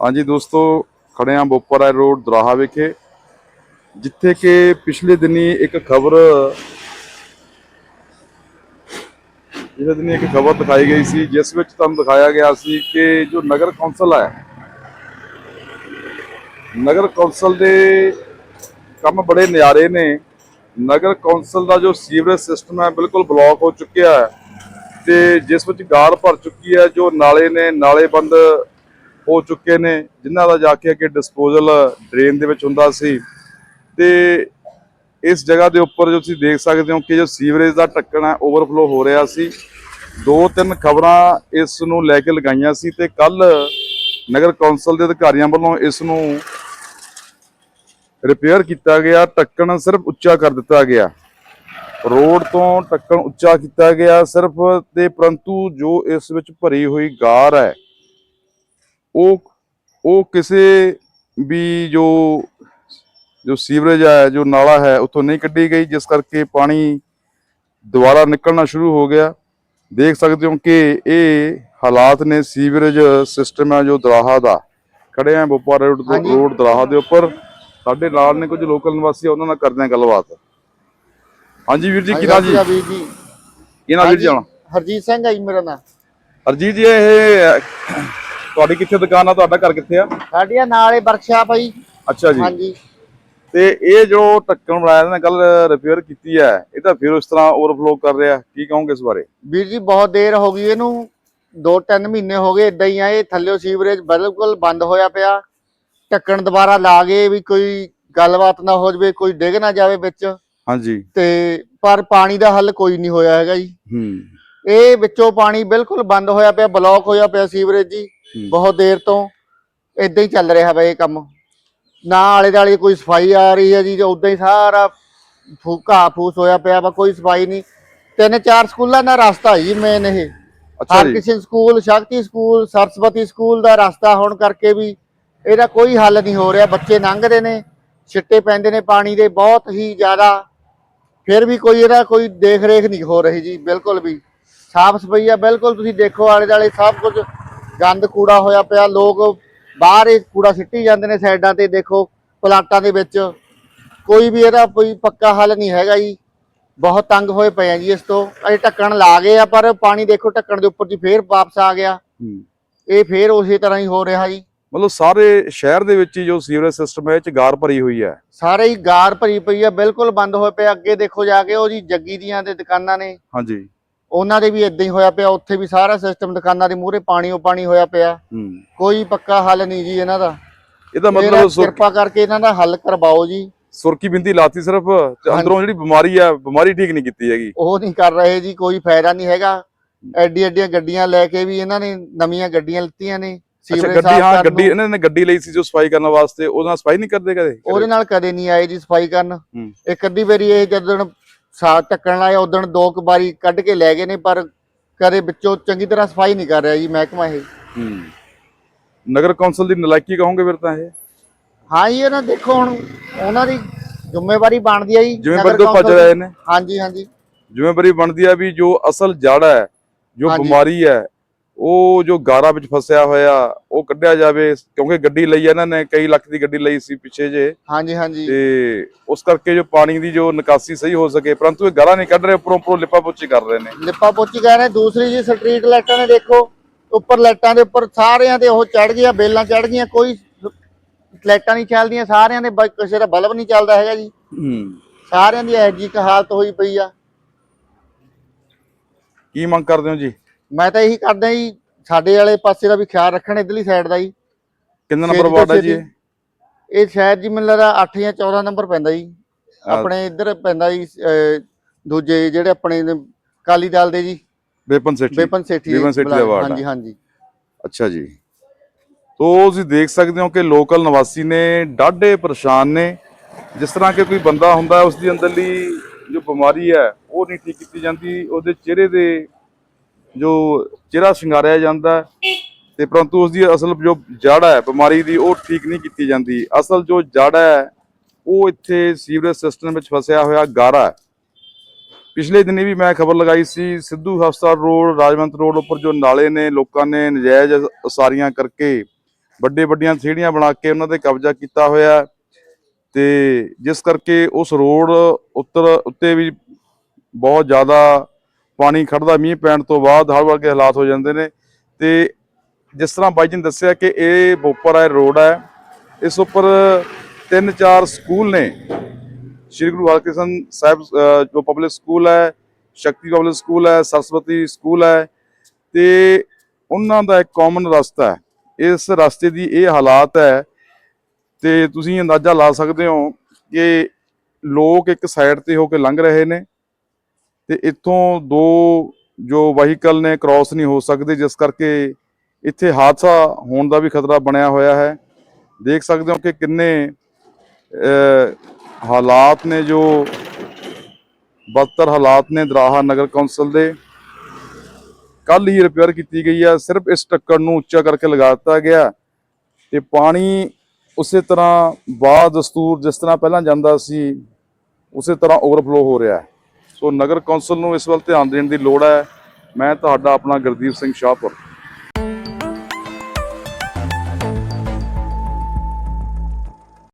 ਹਾਂਜੀ ਦੋਸਤੋ, ਖੜੇ ਹਾਂ ਬੋਪਰਾ ਰੋਡ ਦਰਾਹਾ ਵਿਖੇ, ਜਿੱਥੇ ਕਿ ਪਿਛਲੇ ਦਿਨੀ ਇੱਕ ਖਬਰ, ਪਿਛਲੇ ਦਿਨੀ ਇੱਕ ਖਬਰ ਦਿਖਾਈ ਗਈ ਸੀ, ਜਿਸ ਵਿੱਚ ਤੁਹਾਨੂੰ ਦਿਖਾਇਆ ਗਿਆ ਸੀ ਕਿ ਜੋ ਨਗਰ ਕੌਂਸਲ ਹੈ, ਨਗਰ ਕੌਂਸਲ ਦੇ ਕੰਮ ਬੜੇ ਨਿਆਰੇ ਨੇ। ਨਗਰ ਕੌਂਸਲ ਦਾ ਜੋ ਸੀਵਰੇਜ ਸਿਸਟਮ ਹੈ, ਬਿਲਕੁਲ ਬਲੌਕ ਹੋ ਚੁੱਕਿਆ ਹੈ ਤੇ ਜਿਸ ਵਿੱਚ ਗਾਰ ਭਰ ਚੁੱਕੀ ਹੈ, ਜੋ ਨਾਲੇ ਨੇ ਨਾਲੇ ਬੰਦ ਹੋ ਚੁੱਕੇ ਨੇ, ਜਿਨ੍ਹਾਂ ਦਾ ਜਾ ਕੇ ਅੱਗੇ ਡਿਸਪੋਜ਼ਲ ਡਰੇਨ ਦੇ ਵਿੱਚ ਹੁੰਦਾ ਸੀ। ਤੇ ਇਸ ਜਗ੍ਹਾ ਦੇ ਉੱਪਰ ਜੋ ਤੁਸੀਂ ਦੇਖ ਸਕਦੇ ਹੋ ਕਿ ਜੋ ਸੀਵਰੇਜ ਦਾ ਢੱਕਣ ਹੈ ਓਵਰਫਲੋ ਹੋ ਰਿਹਾ ਸੀ। ਦੋ ਤਿੰਨ ਖਬਰਾਂ ਇਸ ਨੂੰ ਲੈ ਕੇ ਲਗਾਈਆਂ ਸੀ ਤੇ ਕੱਲ ਨਗਰ ਕੌਂਸਲ ਦੇ ਅਧਿਕਾਰੀਆਂ ਵੱਲੋਂ ਇਸ ਨੂੰ ਰਿਪੇਅਰ ਕੀਤਾ ਗਿਆ। ਢੱਕਣ ਸਿਰਫ ਉੱਚਾ ਕਰ ਦਿੱਤਾ ਗਿਆ। ਰੋਡ ਤੋਂ ਢੱਕਣ ਉੱਚਾ ਕੀਤਾ ਗਿਆ ਸਿਰਫ ਤੇ ਪਰੰਤੂ ਜੋ ਇਸ ਵਿੱਚ ਭਰੀ ਹੋਈ ਗਾਰ ਹੈ ਉਹ ਉਹ ਕਿਸੇ ਵੀ ਜੋ ਜੋ ਸੀਵਰੇਜ ਹੈ ਜੋ ਨਾਲਾ ਹੈ ਉੱਥੋਂ ਨਹੀਂ ਕੱਢੀ ਗਈ ਜਿਸ ਕਰਕੇ ਪਾਣੀ ਦੁਬਾਰਾ ਨਿਕਲਣਾ ਸ਼ੁਰੂ ਹੋ ਗਿਆ। ਦੇਖ ਸਕਦੇ ਹੋ ਕਿ ਇਹ ਹਾਲਾਤ ਨੇ ਸੀਵਰੇਜ ਸਿਸਟਮ ਹੈ ਜੋ ਦਰਾਹਾ ਦਾ। ਖੜੇ ਆ ਬੋਪਾਰਾ ਰੋਡ ਤੋਂ। ਰੋਡ ਦਰਾਹਾ ਦੇ ਉੱਪਰ। ਸਾਡੇ ਨਾਲ ਨੇ ਕੁਝ ਲੋਕਲ ਨਿਵਾਸੀ ਆ, ਉਹਨਾਂ ਨਾਲ ਕਰਦੇ ਆ ਗੱਲਬਾਤ। ਹਾਂਜੀ ਵੀਰ ਜੀ ਕੀ ਨਾਂ ਜੀ? ਵੀਰ ਜੀ। ਕੀ ਨਾਂ ਵੀਰ ਜੀ ਹਰਜੀਤ ਸਿੰਘ ਹੈ ਜੀ ਮੇਰਾ ਨਾਮ। ਹਰਜੀਤ ਜੀ ਇਹ ਤੁਹਾਡੀ ਕਿੱਥੇ ਦੁਕਾਨ ਆ? ਤੁਹਾਡਾ ਘਰ ਕਿੱਥੇ ਆ? ਸਾਡੀਆਂ ਨਾਲ ਹੀ ਵਰਕਸ਼ਾਪ ਆ ਜੀ। ਅੱਛਾ ਜੀ। ਹਾਂਜੀ। ਤੇ ਇਹ ਜੋ ਢੱਕਣ ਬਣਾਇਆ ਨਾ ਕੱਲ ਰਿਪੇਅਰ ਕੀਤੀ ਹੈ ਇਹ ਤਾਂ ਫਿਰ ਉਸ ਤਰ੍ਹਾਂ ਓਵਰਫਲੋ ਕਰ ਰਿਹਾ। ਕੀ ਕਹੋਗੇ ਇਸ ਬਾਰੇ? ਵੀਰ ਜੀ ਬਹੁਤ ਦੇਰ ਹੋ ਗਈ ਇਹਨੂੰ। 2-3 ਮਹੀਨੇ ਹੋ ਗਏ ਇਦਾਂ ਹੀ ਆ ਇਹ ਥੱਲਿਓ ਸੀਵਰੇਜ ਬਿਲਕੁਲ ਬੰਦ ਹੋਇਆ ਪਿਆ। ਢੱਕਣ ਦੁਬਾਰਾ ਲਾ ਗਏ ਵੀ ਕੋਈ ਗੱਲਬਾਤ ਨਾ ਹੋ ਜਵੇ ਕੋਈ ਡਿੱਗ ਨਾ ਜਾਵੇ ਵਿੱਚ। ਹਾਂਜੀ। ਤੇ ਪਰ ਪਾਣੀ ਦਾ ਹੱਲ ਕੋਈ ਨਹੀਂ ਹੋਇਆ ਹੈਗਾ ਜੀ। ਹੂੰ। ਇਹ ਵਿੱਚੋਂ ਪਾਣੀ ਬਿਲਕੁਲ ਬੰਦ ਹੋਇਆ ਪਿਆ ਬਲੌਕ ਹੋਇਆ ਪਿਆ ਸੀਵਰੇਜ ਜੀ। ਬਹੁਤ ਦੇਰ ਤੋਂ ਇਦਾਂ ਹੀ ਚੱਲ ਰਿਹਾ ਵਾ ਇਹ ਕੰਮ। ਨਾ ਆਲੇ ਦਾਲੇ ਕੋਈ ਸਫ਼ਾਈ ਆ ਰਹੀ ਹੈ ਜੀ ਜੋ ਉਦਾਂ ਹੀ ਸਾਰਾ ਫੂਕਾ ਫੂਸ ਹੋਇਆ ਪਿਆ ਵਾ ਕੋਈ ਸਫ਼ਾਈ ਨਹੀਂ। ਤਿੰਨ ਚਾਰ ਸਕੂਲਾਂ ਦਾ ਰਸਤਾ ਜੀ ਮੇਨ ਇਹ। ਅੱਛਾ ਜੀ। Harkishan school Shakti school Saraswati school ਦਾ ਰਸਤਾ ਹੋਣ ਕਰਕੇ ਵੀ ਇਹਦਾ ਕੋਈ ਹੱਲ ਨਹੀਂ ਹੋ ਰਿਹਾ। ਬੱਚੇ ਲੰਘਦੇ ਨੇ ਛਿੱਟੇ ਪੈਂਦੇ ਨੇ ਪਾਣੀ ਦੇ ਬਹੁਤ ਹੀ ਜ਼ਿਆਦਾ। ਫਿਰ ਵੀ ਕੋਈ ਇਹਦਾ ਕੋਈ ਦੇਖ ਰੇਖ ਨਹੀਂ ਹੋ ਰਹੀ ਜੀ ਬਿਲਕੁਲ ਵੀ। ਸਾਫ਼ ਸਫ਼ਾਈ ਆ ਬਿਲਕੁਲ ਤੁਸੀਂ ਦੇਖੋ ਆਲੇ ਦਾਲੇ ਸਭ ਕੁਝ ਗੰਦ ਕੂੜਾ ਹੋਇਆ ਪਿਆ ਲੋਕ ਬਾਹਰ ਇਹ ਕੂੜਾ ਸਿੱਟੀ ਜਾਂਦੇ ਨੇ ਸਾਈਡਾਂ ਤੇ ਦੇਖੋ ਪਲਾਟਾਂ ਦੇ ਵਿੱਚ। ਕੋਈ ਵੀ ਇਹਦਾ ਕੋਈ ਪੱਕਾ ਹੱਲ ਨਹੀਂ ਹੈਗਾ ਜੀ। ਬਹੁਤ ਤੰਗ ਹੋਏ ਪਏ ਆ ਜੀ ਇਸ ਤੋਂ। ਅਜੇ ਢੱਕਣ ਲਾ ਗਏ ਆ ਪਰ ਪਾਣੀ ਦੇਖੋ ਢੱਕਣ ਦੇ ਉੱਪਰ ਦੀ ਫੇਰ ਵਾਪਸ ਆ ਗਿਆ। ਹੂੰ। ਇਹ ਫੇਰ ਉਸੇ ਤਰ੍ਹਾਂ ਹੀ ਹੋ ਰਿਹਾ ਜੀ। ਮਤਲਬ ਸਾਰੇ ਸ਼ਹਿਰ ਦੇ ਵਿੱਚ ਹੀ ਜੋ ਸੀਵਰੇਜ ਸਿਸਟਮ ਹੈ ਇਹ ਚ ਗਾਰ ਭਰੀ ਹੋਈ ਹੈ। ਸਾਰੇ ਹੀ ਗਾਰ ਭਰੀ ਪਈ ਆ ਬਿਲਕੁਲ ਬੰਦ ਹੋਏ ਪਏ ਅੱਗੇ ਦੇਖੋ ਜਾ ਕੇ ਉਹ ਜੀ ਜੱਗੀ ਦੀਆਂ ਦੇ ਦੁਕਾਨਾਂ ਨੇ। ਹਾਂਜੀ। ਉਹਨਾਂ ਦੇ ਵੀ ਇਦਾਂ ਹੀ ਹੋਇਆ ਪਿਆ ਉੱਥੇ ਵੀ ਸਾਰਾ ਸਿਸਟਮ ਦੁਕਾਨਾਂ ਦੇ ਮੂਹਰੇ ਪਾਣੀ ਉਹ ਪਾਣੀ ਹੋਇਆ ਪਿਆ। ਕੋਈ ਪੱਕਾ ਹੱਲ ਨਹੀਂ ਜੀ ਇਹਨਾਂ ਦਾ। ਇਹਦਾ ਮਤਲਬ ਕਿਰਪਾ ਕਰਕੇ ਇਹਨਾਂ ਦਾ ਹੱਲ ਕਰਵਾਓ ਜੀ। ਸੁਰਕੀ ਬਿੰਦੀ ਲਾਤੀ ਸਿਰਫ ਅੰਦਰੋਂ ਜਿਹੜੀ ਬਿਮਾਰੀ ਹੈ ਬਿਮਾਰੀ ਠੀਕ ਨਹੀਂ ਕੀਤੀ ਹੈਗੀ। ਉਹ ਨਹੀਂ ਕਰ ਰਹੇ ਜੀ ਕੋਈ ਫਾਇਦਾ ਨਹੀਂ ਹੈਗਾ। ਐਡੀ ਐਡੀਆਂ ਗੱਡੀਆਂ ਲੈ ਕੇ ਵੀ ਇਹਨਾਂ ਨੇ ਨਵੀਆਂ ਗੱਡੀਆਂ ਲਿੱਤੀਆਂ ਨੇ। ਸੀਵਰੇਜ ਗੱਡੀ ਹਾਂ ਗੱਡੀ। ਇਹਨਾਂ ਨੇ ਗੱਡੀ ਲਈ ਸੀ ਜੋ ਸਫ਼ਾਈ ਕਰਨ ਵਾਸਤੇ ਉਹਦੇ ਨਾਲ ਸਫ਼ਾਈ ਨਹੀਂ ਕਰਦੇ ਕਦੇ? ਉਹਦੇ ਨਾਲ ਕਦੇ ਨਹੀਂ ਆਏ ਜੀ ਸਫ਼ਾਈ ਕਰਨ। ਇੱਕ ਅੱਧੀ ਵਾਰੀ ਇਹ ਜਦੋਂ ਸਾਥ ਟੱਕਣ ਲਾਇਆ ਉਦੋਂ ਦੋ ਕੁ ਵਾਰੀ ਕੱਢ ਕੇ ਲੈ ਗਏ ਨੇ ਪਰ ਕਦੇ ਵਿੱਚੋਂ ਚੰਗੀ ਤਰ੍ਹਾਂ ਸਫ਼ਾਈ ਨਹੀਂ ਕਰ ਰਿਹਾ ਜੀ ਮਹਿਕਮਾ ਇਹ। ਹੂੰ। ਨਗਰ ਕੌਂਸਲ ਦੀ ਨਲਾਇਕੀ ਕਹੋਗੇ ਫਿਰ ਤਾਂ ਇਹ? ਹਾਂ ਜੀ ਇਹਨਾਂ ਦੇਖੋ ਹੁਣ ਉਹਨਾਂ ਦੀ ਜ਼ਿੰਮੇਵਾਰੀ ਬਣਦੀ ਹੈ ਜੀ ਨਗਰ ਬੰਦੇ ਭੱਜ ਰਹੇ ਨੇ। ਹਾਂਜੀ ਹਾਂਜੀ। ਜ਼ਿੰਮੇਵਾਰੀ ਬਣਦੀ ਹੈ ਵੀ ਜੋ ਅਸਲ ਜੜ ਹੈ ਜੋ। ਬਿਮਾਰੀ ਹੈ ਉਹ ਜੋ ਗਾਰਾ ਵਿੱਚ ਫਸਿਆ ਹੋਇਆ ਉਹ ਕੱਢਿਆ ਜਾਵੇ ਕਿਉਂਕਿ ਗੱਡੀ ਲਈ ਇਹਨਾਂ ਨੇ ਕਈ ਲੱਖ ਦੀ ਗੱਡੀ ਲਈ ਸੀ ਪਿੱਛੇ ਜੇ। ਹਾਂਜੀ ਹਾਂਜੀ। ਤੇ ਉਸ ਕਰਕੇ ਜੋ ਪਾਣੀ ਦੀ ਜੋ ਨਿਕਾਸੀ ਸਹੀ ਹੋ ਸਕੇ ਪਰੰਤੂ ਇਹ ਗਾਰਾ ਨਹੀਂ ਕੱਢ ਰਹੇ ਉੱਪਰੋਂ ਉੱਪਰੋਂ ਲਿਪਾ ਪੋਚੀ ਕਰ ਰਹੇ ਨੇ। ਲਿਪਾ ਪੋਚੀ ਗਏ ਨੇ ਦੂਸਰੀ ਜੀ ਸਟਰੀਟ ਲਾਈਟਾਂ ਨੇ ਦੇਖੋ ਉੱਪਰ ਲਾਈਟਾਂ ਦੇ ਉੱਪਰ ਸਾਰਿਆਂ ਦੇ ਉਹ ਚੜ ਗਈਆਂ ਬੇਲਾਂ ਚੜ ਗਈਆਂ ਕੋਈ ਲਾਈਟਾਂ ਨਹੀਂ ਚੱਲਦੀਆਂ ਸਾਰਿਆਂ ਦੇ ਕਿਸੇ ਦਾ ਬਲਬ ਨਹੀਂ ਚੱਲਦਾ ਹੈਗਾ ਜੀ। ਹੂੰ। ਸਾਰਿਆਂ ਦੀ ਇਹੋ ਇੱਕ ਹਾਲਤ ਹੋਈ ਪਈ ਆ। ਕੀ ਮੰਗ ਕਰਦੇ ਹੋ ਜੀ? ਮੈਂ ਤਾਂ ਇਹੀ ਕਰਦਾ ਜੀ ਸਾਡੇ ਵਾਲੇ ਪਾਸੇ ਦਾ ਵੀ ਖਿਆਲ ਰੱਖਣ ਇਧਰਲੀ ਸਾਈਡ ਦਾ ਜੀ। ਕਿੰਨਾ ਨੰਬਰ ਛੇਤੀ ਤੋਂ ਵਾਰਡ ਹੈ ਜੀ ਇਹ? ਇਹ ਸ਼ਾਇਦ ਜੀ ਮੈਨੂੰ ਲੱਗਦਾ 8 ਜਾਂ 14 ਨੰਬਰ ਪੈਂਦਾ ਜੀ। ਆਪਣੇ ਇੱਧਰ ਪੈਂਦਾ ਜੀ ਅਹ, ਦੂਜੇ ਜਿਹੜੇ ਆਪਣੇ ਨੇ ਕਾਲੀ ਦਲ ਦੇ ਜੀ। ਬੇਪਨ ਸੇਠੀ। ਬੇਪਨ ਸੇਠੀ ਬੇਪਨ ਸੇਠੀ ਦਾ ਵਾਰਡ ਆ। ਹਾਂਜੀ ਹਾਂਜੀ। ਅੱਛਾ ਜੀ। ਤੋ ਤੁਸੀਂ ਦੇਖ ਸਕਦੇ ਹੋ ਕਿ ਲੋਕਲ ਨਿਵਾਸੀ ਨੇ ਡਾਢੇ ਪਰੇਸ਼ਾਨ ਨੇ। ਜਿਸ ਤਰ੍ਹਾਂ ਕਿ ਕੋਈ ਬੰਦਾ ਹੁੰਦਾ ਉਸ ਦੀ ਅੰਦਰਲੀ ਜੋ ਬਿਮਾਰੀ ਹੈ ਉਹ ਨਹੀਂ ਠੀਕ ਕੀਤੀ ਜਾਂਦੀ। ਉਹਦੇ ਚਿਹਰੇ ਦੇ ਜੋ ਚਿਹਰਾ ਸ਼ਿੰਗਾਰਿਆ ਜਾਂਦਾ ਹੈ ਤੇ ਪਰੰਤੂ ਉਸ ਦੀ ਅਸਲ ਜੋ ਜੜ ਹੈ, ਬਿਮਾਰੀ ਦੀ, ਉਹ ਠੀਕ ਨਹੀਂ ਕੀਤੀ ਜਾਂਦੀ। ਅਸਲ ਜੋ ਜੜ ਹੈ, ਉਹ ਇੱਥੇ ਸੀਵਰੇਜ ਸਿਸਟਮ ਵਿੱਚ ਫਸਿਆ ਹੋਇਆ ਗਾਰਾ ਹੈ। ਪਿਛਲੇ ਦਿਨੀ ਵੀ ਮੈਂ ਖਬਰ ਲਗਾਈ ਸੀ, ਸਿੱਧੂ ਹਸਪਤਾਲ ਰੋਡ, ਰਾਜਵੰਤ ਰੋਡ ਉੱਪਰ ਜੋ ਨਾਲੇ ਨੇ, ਲੋਕਾਂ ਨੇ ਨਜਾਇਜ਼ ਉਸਾਰੀਆਂ ਕਰਕੇ ਵੱਡੇ ਵੱਡੀਆਂ ਥੇੜੀਆਂ ਬਣਾ ਕੇ ਉਹਨਾਂ ਤੇ ਕਬਜ਼ਾ ਕੀਤਾ ਹੋਇਆ ਹੈ ਤੇ ਜਿਸ ਕਰਕੇ ਉਸ ਰੋਡ ਉੱਤਰ ਉੱਤੇ ਵੀ ਬਹੁਤ ਜ਼ਿਆਦਾ ਪਾਣੀ ਖੜਦਾ, ਮੀਂਹ ਪੈਣ ਤੋਂ ਬਾਅਦ ਹਰ ਵਰਗੇ ਹਾਲਾਤ ਹੋ ਜਾਂਦੇ ਨੇ। ਤੇ ਜਿਸ ਤਰ੍ਹਾਂ ਬਾਈ ਜੀ ਨੇ ਦੱਸਿਆ ਕਿ ਇਹ ਬੋਪਰ ਹੈ ਰੋਡ ਹੈ, ਇਸ ਉੱਪਰ ਤਿੰਨ ਚਾਰ ਸਕੂਲ ਨੇ। ਸ਼੍ਰੀ ਗੁਰੂ ਹਰਕ੍ਰਿਸ਼ਨ ਸਾਹਿਬ ਜੋ ਪਬਲਿਕ ਸਕੂਲ ਹੈ, ਸ਼ਕਤੀ ਪਬਲਿਕ ਸਕੂਲ ਹੈ, ਸਰਸਵਤੀ ਸਕੂਲ ਹੈ, ਤੇ ਉਹਨਾਂ ਦਾ ਇੱਕ ਕਾਮਨ ਰਸਤਾ ਹੈ। ਇਸ ਰਸਤੇ ਦੀ ਇਹ ਹਾਲਾਤ ਹੈ, ਤੇ ਤੁਸੀਂ ਅੰਦਾਜ਼ਾ ਲਾ ਸਕਦੇ ਹੋ ਕਿ ਲੋਕ ਇੱਕ ਸਾਈਡ ਤੇ ਹੋ ਕੇ ਲੰਘ ਰਹੇ ਨੇ। ਤੇ ਇੱਥੋਂ ਦੋ ਜੋ ਵਹੀਕਲ ਨੇ ਕ੍ਰਾਸ ਨਹੀਂ ਹੋ ਸਕਦੇ, ਜਿਸ ਕਰਕੇ ਇੱਥੇ ਹਾਦਸਾ ਹੋਣ ਦਾ ਵੀ ਖਤਰਾ ਬਣਿਆ ਹੋਇਆ ਹੈ। ਦੇਖ ਸਕਦੇ ਹੋ ਕਿ ਕਿੰਨੇ ਹਾਲਾਤ ਨੇ ਜੋ ਬਦਤਰ ਹਾਲਾਤ ਨੇ ਦਰਾਹਾ ਨਗਰ ਕੌਂਸਲ ਦੇ। ਕੱਲ ਹੀ ਰਿਪੇਅਰ ਕੀਤੀ ਗਈ ਹੈ, ਸਿਰਫ ਇਸ ਟੱਕਰ ਨੂੰ ਉੱਚਾ ਕਰਕੇ ਲਗਾ ਦਿੱਤਾ ਗਿਆ। ਤੇ ਪਾਣੀ ਉਸੇ ਤਰ੍ਹਾਂ ਬਾਅਦ ਦਸਤੂਰ ਜਿਸ ਤਰ੍ਹਾਂ ਪਹਿਲਾਂ ਜਾਂਦਾ ਸੀ, ਉਸੇ ਤਰ੍ਹਾਂ ਓਵਰਫਲੋ ਹੋ ਰਿਹਾ ਹੈ। ਸੋ ਨਗਰ ਕੌਂਸਲ ਨੂੰ ਇਸ ਵੱਲ ਧਿਆਨ ਦੇਣ ਦੀ ਲੋੜ ਹੈ। ਮੈਂ ਤੁਹਾਡਾ ਆਪਣਾ ਗੁਰਦੀਪ ਸਿੰਘ ਸ਼ਾਹਪੁਰ।